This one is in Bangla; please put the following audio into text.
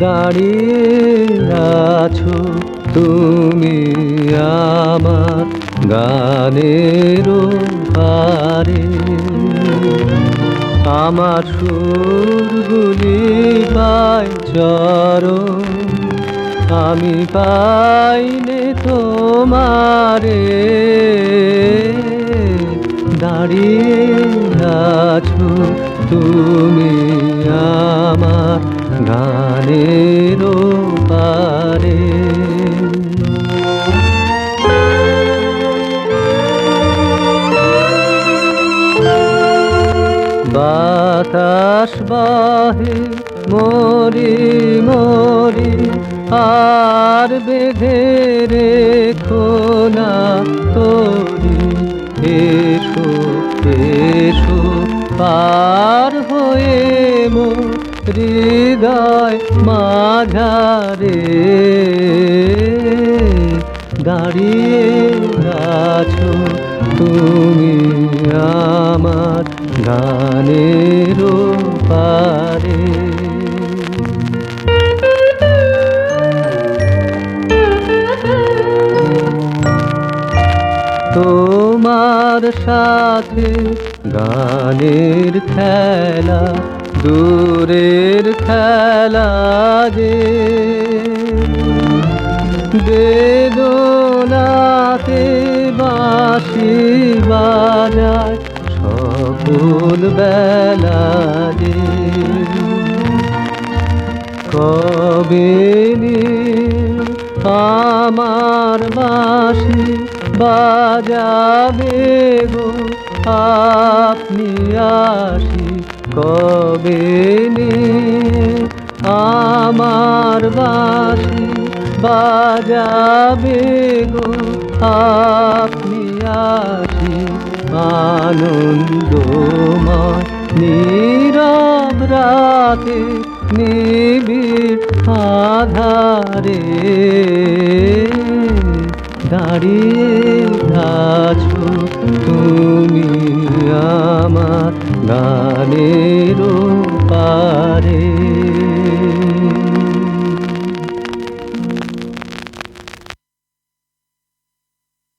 দাঁড়িয়ে আছো তুমি আমার গানের পারে আমার সুরগুলি পাই চরণ, আমি পাইলে তোমারে। দাঁড়িয়ে আছো তুমি আমার গানের পারে বাতাস বাহে মরি মরি আর বেঁধে রেখো না তোরি। এসো এসো, পার হয়ে মো হৃদয় মাঝারে দাঁড়িয়ে আছো তুমি আমার গানের পারে তোমার সাথে গানের খেলা দূরের খেলা যে বেদনাতে বাঁশি বাজায়, সকল বেলা যে কবে আমার বাঁশি বাজাবে গো, আপনি আসি কবে আমার বাঁশি বাজাবে গো? আপনি আসি আনন্দময় নীরব রাতে নিবিড় আধারে। দাঁড়িয়ে আছো তুমি আমার গানের পারে